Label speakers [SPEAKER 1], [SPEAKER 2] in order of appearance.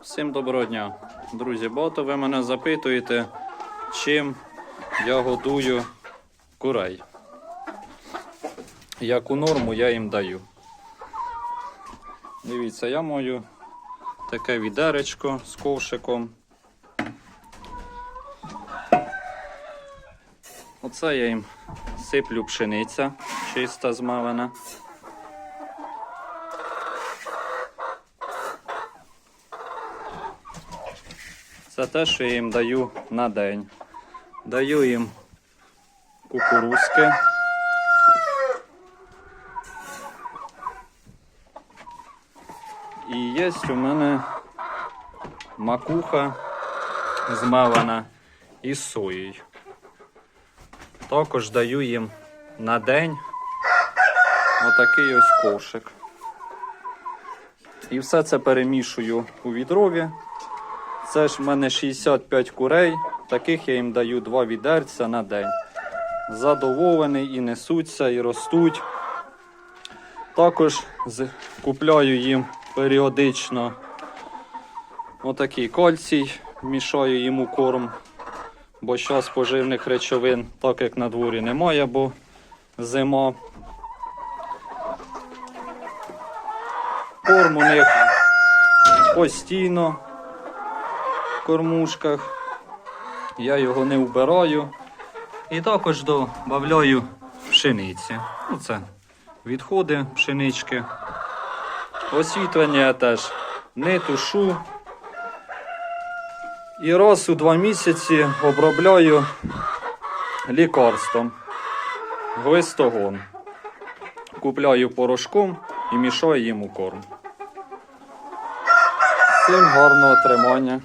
[SPEAKER 1] Всім доброго дня, друзі. Багато ви мене запитуєте, чим я годую курей. Яку норму я їм даю. Дивіться, я маю таке відеречко з ковшиком. Оце я їм сиплю пшениця, чиста змавана. Це те, що я їм даю на день. Даю їм кукурузки. І є у мене макуха змелена із соєю. Також даю їм на день отакий ось ковшик. І все це перемішую у відрові. Це ж в мене 65 курей, таких я їм даю два відерця на день. Задоволений і несуться, і ростуть. Також купляю їм періодично отакий кальцій, мішаю йому корм, бо зараз поживних речовин, так як на дворі немає, бо зима. Корм у них постійно кормушках. Я його не вбираю. І також додаю пшениці. Ну, це відходи пшенички. Освітлення я теж не тушу. І раз у два місяці обробляю лікарством глистогон. Купляю порошком і мішаю їм у корм. Всім гарного тримання.